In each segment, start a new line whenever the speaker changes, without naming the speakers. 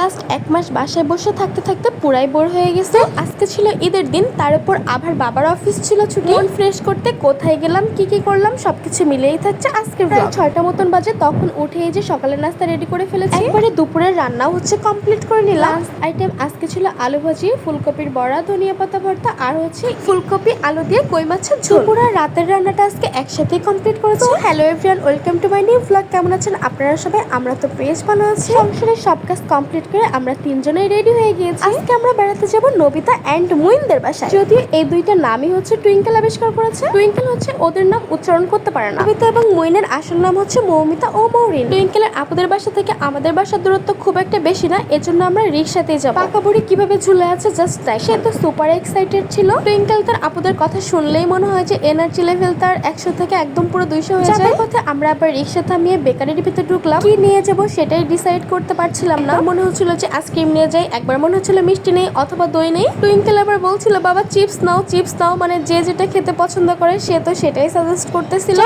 Last এক মাস বাসায় বসে থাকতে থাকতে পুরাই বোর হয়ে গেছে। আজকে ছিল ঈদের দিন তার উপর আবার বাবার অফিস ছিল ছুটি। মন ফ্রেশ করতে কোথায় গেলাম কি কি করলাম সবকিছু মিলেই থাকছে আজকে প্রায় ছয়টা মতন বাজে তখন উঠে এই যে সকালের নাস্তা রেডি করে ফেলেছি। একবারে দুপুরের রান্নাও হচ্ছে কমপ্লিট করে নিলাম। আইটেম আজকে ছিল আলু ভাজি ফুলকপির বড়া ধনিয়া পাতা ভর্তা আর হচ্ছে ফুলকপি আলু দিয়ে কই মাছের ঝোল। পুরো রাতের রান্নাটা আজকে একসাথেই কমপ্লিট করেছি। Hello everyone welcome to my new blog কেমন আছেন আপনারা সবাই? আমরা তো বেশ ভালো আছি। সংসারের সব কাজ কমপ্লিট করে আমরা তিনজনেই রেডি হয়ে গিয়েছি। আজকে আমরা বেড়াতে যাব নবিতা এন্ড মুইনদের বাসায়। যদিও এই দুইটা নামই হচ্ছে টুইঙ্কেল আবিষ্কার করেছে। টুইঙ্কেল হচ্ছে ওদের নাম উচ্চারণ করতে পারে না। নবিতা এবং মুইনের আসল নাম হচ্ছে মৌমিতা ও মৌরিন। টুইঙ্কেলের আপুদের বাসা থেকে আমাদের বাসার দূরত্ব খুব একটা বেশি না এজন্য আমরা রিক্সাতেই যাব। পাকা বুড়ি কীভাবে ঝুলে আছে জাস্ট তাই। সে তো সুপার এক্সাইটেড ছিল। টুইঙ্কেল তার আপুদের কথা শুনলেই মনে হয় যে এনার্জি লেভেল তার একশো থেকে একদম পুরো দুইশো হয়ে যায়। পথে আমরা আবার রিক্সা থামিয়ে বেকারির ভিতরে ঢুকলাম। কি নিয়ে যাব সেটাই ডিসাইড করতে পারছিলাম না। মনে হচ্ছিল যে আইসক্রিম নিয়ে যাই, একবার মনে হচ্ছিল মিষ্টি নেই অথবা দই নেই। টুইঙ্কেল আবার বলছিল, বাবা চিপস নাও চিপস নাও। মানে যে যেটা খেতে পছন্দ করে, সে তো সেটাই সাজেস্ট করতেছিল।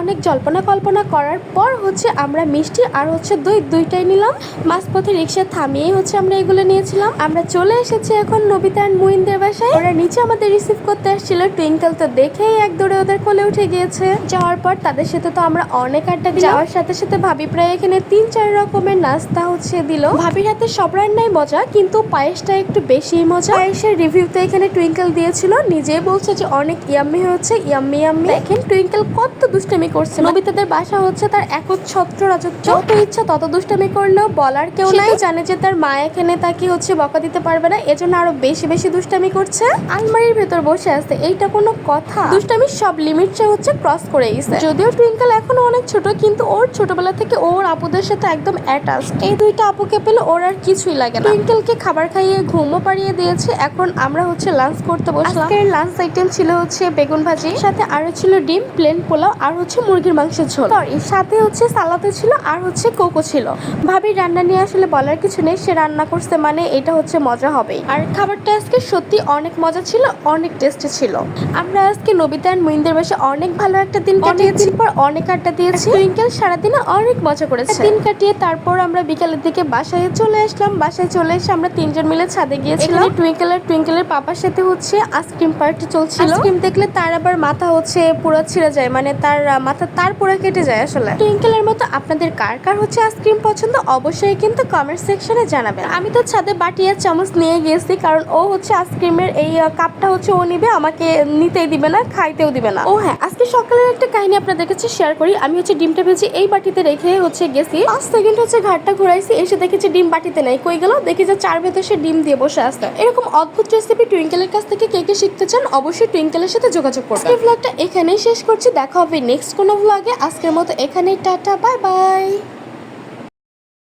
অনেক জল্পনা কল্পনা করার পর হচ্ছে আমরা মিষ্টি আর হচ্ছে দই দুইটাই নিলাম। মাঝপথে রিক্সা থামিয়েই হচ্ছে আমরা এগুলো নিয়েছিলাম। আমরা চলে এসেছি এখন নবিতা আর মুইনদের বাসায়। ওরা নিচে আমাদের রিসিভ করতে আসছিল। টুইঙ্কেল তো দেখেই এক দৌড়ে ওদের কোলে উঠে গিয়েছে। যাওয়ার পর তাদের সাথে তো আমরা অনেক আড্ডা যাওয়ার সাথে সাথে ভাবি প্রায় এখানে তিন চার রকমের নাস্তা হচ্ছে দিল। হাতে সব রান্নাই মজা কিন্তু পায়েসটা একটু বেশি মজা। পায়েসের রিভিউতে এখানে টুইঙ্কেল দিয়েছিল নিজেই বলছে যে অনেক ইয়াম্মি হচ্ছে ইয়াম্মি ইয়াম্মি। দেখেন টুইঙ্কেল কত দুষ্টামি করছে। নবিতাদের বাসা হচ্ছে তার একচ্ছত্র রাজত্ব। যত ইচ্ছা তত দুষ্টামি করলেও বলার কেউ নাই। জানে যে তার মা এখানে তাকে হচ্ছে বকা দিতে পারবে না এজন্য আরও বেশি বেশি দুষ্টামি করছে। আলমারির ভেতর বসে আছে এইটা কোনো কথা। দুষ্টামির সব লিমিটটা হচ্ছে ক্রস করে গেছে। যদিও টুইঙ্কেল এখনও অনেক ছোট কিন্তু ওর ছোটবেলা থেকে ওর আপুদের সাথে একদম অ্যাটাচ এই দুইটা আপুকে পেলে ওর আর কিছুই লাগে না। টুইঙ্কেলকে খাবার খাইয়ে ঘুমও পাড়িয়ে দিয়েছে। এখন আমরা হচ্ছে লাঞ্চ করতে বসলাম। আজকের লাঞ্চ আইটেম ছিল হচ্ছে বেগুন ভাজি সাথে আরও ছিল ডিম প্লেন পোলাও আর হচ্ছে মুরগির মাংসের ঝোল। সরি সাথে হচ্ছে সালাতে ছিল আর হচ্ছে কোকো ছিল। ভাবি রান্না নিয়ে আসলে বলার কিছু নেই সে রান্না করছে মানে এটা হচ্ছে মজা হবেই। আর খাবারটা আজকে সত্যি অনেক মজা ছিল অনেক টেস্টি ছিল। আমরা আজকে নবিতা আর মুইনদের বাসে অনেক ভালো একটা দিন কাটিয়েছি। পর অনেক আড্ডা দিয়েছি। টুইঙ্কেল সারাদিনে অনেক মজা করেছে। দিন কাটিয়ে তারপর আমরা বিকালের দিকে বাসায় চলে আসলাম বাসায় চলে এসে আমরা তিনজন মিলে ছাদে গিয়েছিলাম। টুইঙ্কেল আর টুইঙ্কেলের পাপার সাথে হচ্ছে আইসক্রিম পার্টি চলছিল। আইসক্রিম দেখলে তার আবার মাথা হচ্ছে পুরো ছিঁড়ে যায় মানে তার মাথা তার পুরো কেটে যায় আসলে। টুইঙ্কেলের মতো আপনাদের কার কার হচ্ছে আইসক্রিম পছন্দ অবশ্যই কিন্তু কমেন্ট সেকশনে জানাবেন। আমি তো ছাদে বাটি আর চামচ নিয়ে গিয়েছি কারণ ও হচ্ছে আইসক্রিমের এই কাপটা হচ্ছে ও নিবে আমাকে নিতেই দিবে না খাইতেও দিবে না। ও হ্যাঁ আজকে সকালের একটা কাহিনী আপনাদের কাছে শেয়ার করি। আমি হচ্ছে ডিমটা ভেজে এই বাটিতে রেখে হচ্ছে গেছি। পাঁচ সেকেন্ড হচ্ছে ঘাটটা ঘুরাইছি এসে দেখেছি ডিম বাটিতে নাই, কই গেল? দেখি যে চার ভেতর সে ডিম দিয়ে বসে আসতো এরকম অদ্ভুত রেসিপি টুইঙ্কেলের কাছ থেকে কে কে শিখতে চান, অবশ্যই টুইঙ্কেলের সাথে যোগাযোগ করবেন। এই ব্লগটা এখানেই শেষ করছি, দেখা হবে নেক্সট কোনো ব্লগে আজকের মতো এখানেই, টাটা বাই বাই